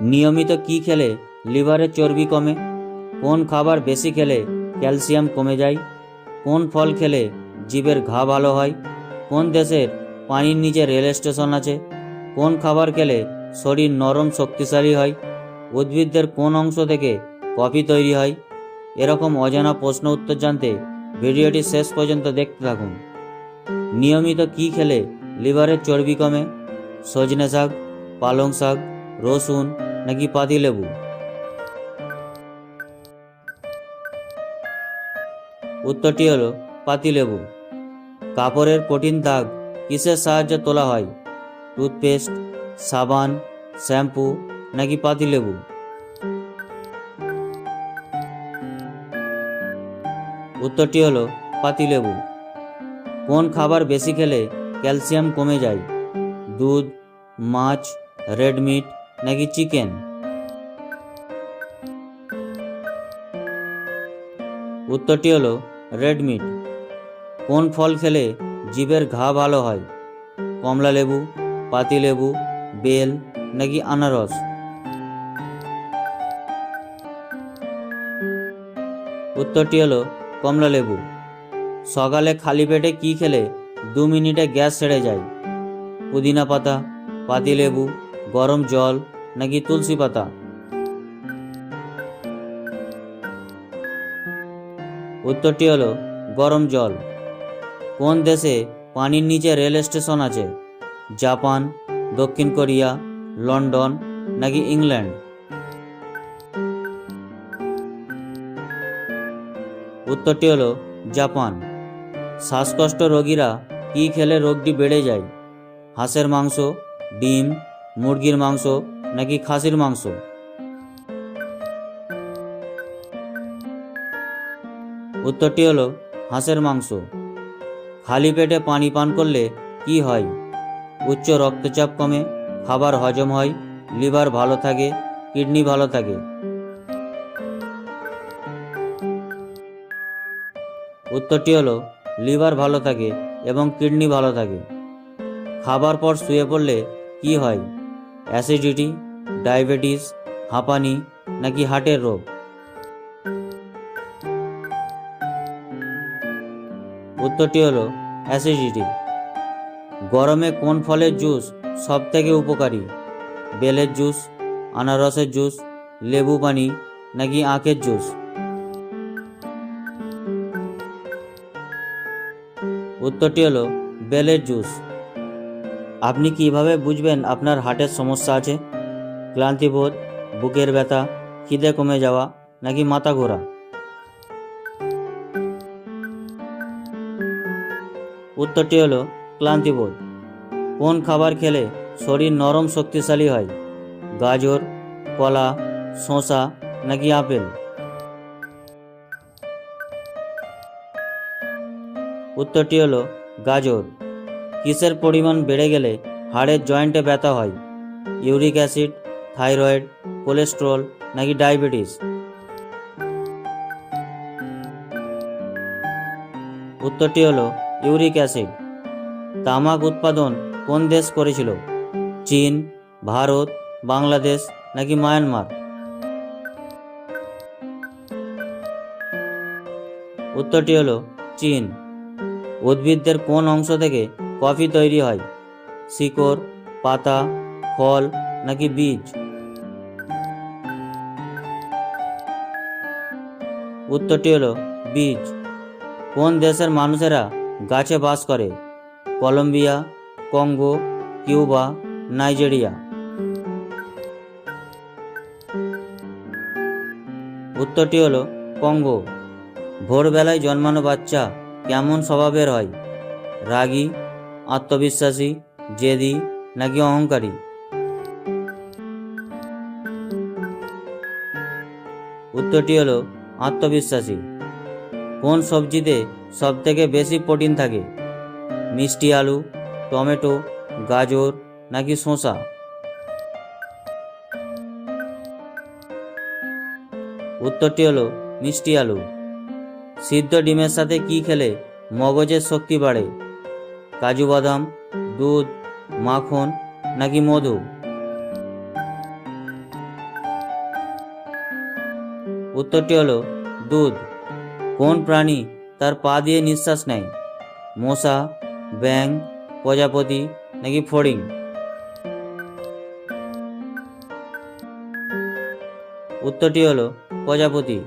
নিয়মিত কি খেলে? লিভারের চর্বি কমে। কোন খাবার বেশি খেলে? ক্যালসিয়াম কমে যায়। কোন ফল খেলে? জীবের ঘা ভালো হয়। কোন দেশের পানির নিচে রেল স্টেশন আছে? কোন খাবার খেলে শরীর নরম শক্তিশালী হয়? উদ্ভিদদের কোন অংশ থেকে কফি তৈরি হয়? এরকম অজানা প্রশ্ন উত্তর জানতে ভিডিওটি শেষ পর্যন্ত দেখতে থাকুন। নিয়মিত কি খেলে? লিভারের চর্বি কমে। সজনে শাক, পালং শাক, রসুন নাকি পাতি লেবু? উত্তরটি হলো পাতিলেবু কাপড়ের কঠিন দাগ কিসের সাহায্যে তোলা হয়? টুথপেস্ট, সাবান, শ্যাম্পু নাকি পাতি লেবু? উত্তরটি হলো পাতিলেবু কোন খাবার বেশি খেলে ক্যালসিয়াম কমে যায়? দুধ, মাছ, রেড মিট নাকি চিকেন? উত্তরটি হলো রেড মিট কোন ফল খেলে জীবের ঘা ভালো হয়? কমলা লেবু পাতিলেবু বেল নাকি আনারস? উত্তরটি হলো কমলা লেবু। সকালে খালি পেটে কি খেলে দু মিনিটে গ্যাস সেরে যায়? পুদিনা পাতা পাতিলেবু গরম জল নাকি তুলসী পাতা? উত্তরটি হলো, গরম জল। কোন দেশে পানির নিচে রেল স্টেশন আছে? জাপান, দক্ষিণ কোরিয়া, লন্ডন নাকি ইংল্যান্ড? উত্তরটি হলো, জাপান। শ্বাসকষ্ট রোগীরা কী খেলে রোগটি বেড়ে যায়? হাঁসের মাংস, ডিম, মুরগির মাংস নাকি খাসির মাংস? উত্তরটি হলো হাঁসের মাংস। খালি পেটে পানি পান করলে কি হয়? উচ্চ রক্তচাপ কমে, খাবার হজম হয়, লিভার ভালো থাকে, কিডনি ভালো থাকে। উত্তরটি হলো লিভার ভালো থাকে এবং কিডনি ভালো থাকে। খাবার পর শুয়ে পড়লে কি হয়? অ্যাসিডিটি, ডায়াবেটিস, হাঁপানি নাকি হার্টের রোগ? উত্তরটি হলো অ্যাসিডিটি গরমে কোন ফলের জুস সব থেকে উপকারী? বেলের জুস আনারসের জুস লেবু পানি নাকি আখের জুস উত্তরটি হলো বেলের জুস আপনি কীভাবে বুঝবেন আপনার হার্টের সমস্যা আছে? ক্লান্তিবোধ, বুকের ব্যথা, খিদে কমে যাওয়া নাকি মাথা ঘোরা? উত্তরটি হলো, ক্লান্তিবোধ। কোন খাবার খেলে শরীর নরম শক্তিশালী হয়? গাজর, কলা, শসা নাকি আপেল? উত্তরটি হলো, গাজর। কিসের পরিমাণ বেড়ে গেলে হাড়ের জয়েন্টে ব্যথা হয়? ইউরিক অ্যাসিড, থাইরয়েড, কোলেস্ট্রল নাকি ডায়াবেটিস? উত্তরটি হলো ইউরিক অ্যাসিড। তামাক উৎপাদন কোন দেশ করেছিল? চীন, ভারত, বাংলাদেশ নাকি মায়ানমার? উত্তরটি হলো চীন। উদ্ভিদদের কোন অংশ থেকে কফি তৈরি হয়? শিকড়, পাতা, ফল নাকি বীজ? উত্তরটি হলো বীজ। কোন দেশের মানুষেরা গাছে বাস করে কলম্বিয়া, কঙ্গো, কিউবা, নাইজেরিয়া। উত্তরটি হলো কঙ্গো। ভোরবেলায় জন্মানো বাচ্চা কেমন স্বভাবের হয়? রাগী, আত্মবিশ্বাসী, জেদি নাকি অহংকারী? উত্তরটি হলো আত্মবিশ্বাসী। কোন সবজিতে সবথেকে বেশি প্রোটিন থাকে। মিষ্টি আলু, টমেটো, গাজর নাকি শসা? উত্তরটি হলো মিষ্টি আলু। সিদ্ধ ডিমের সাথে কি খেলে মগজের শক্তি বাড়ে? কাজু বাদাম, দুধ, মাখন নাকি মধু? উত্তরটি হলো দুধ। কোন প্রাণী তার পা দিয়ে নিঃশ্বাস নেয়। মশা ব্যাং প্রজাপতি নাকি ফড়িং। উত্তরটি হলো প্রজাপতি।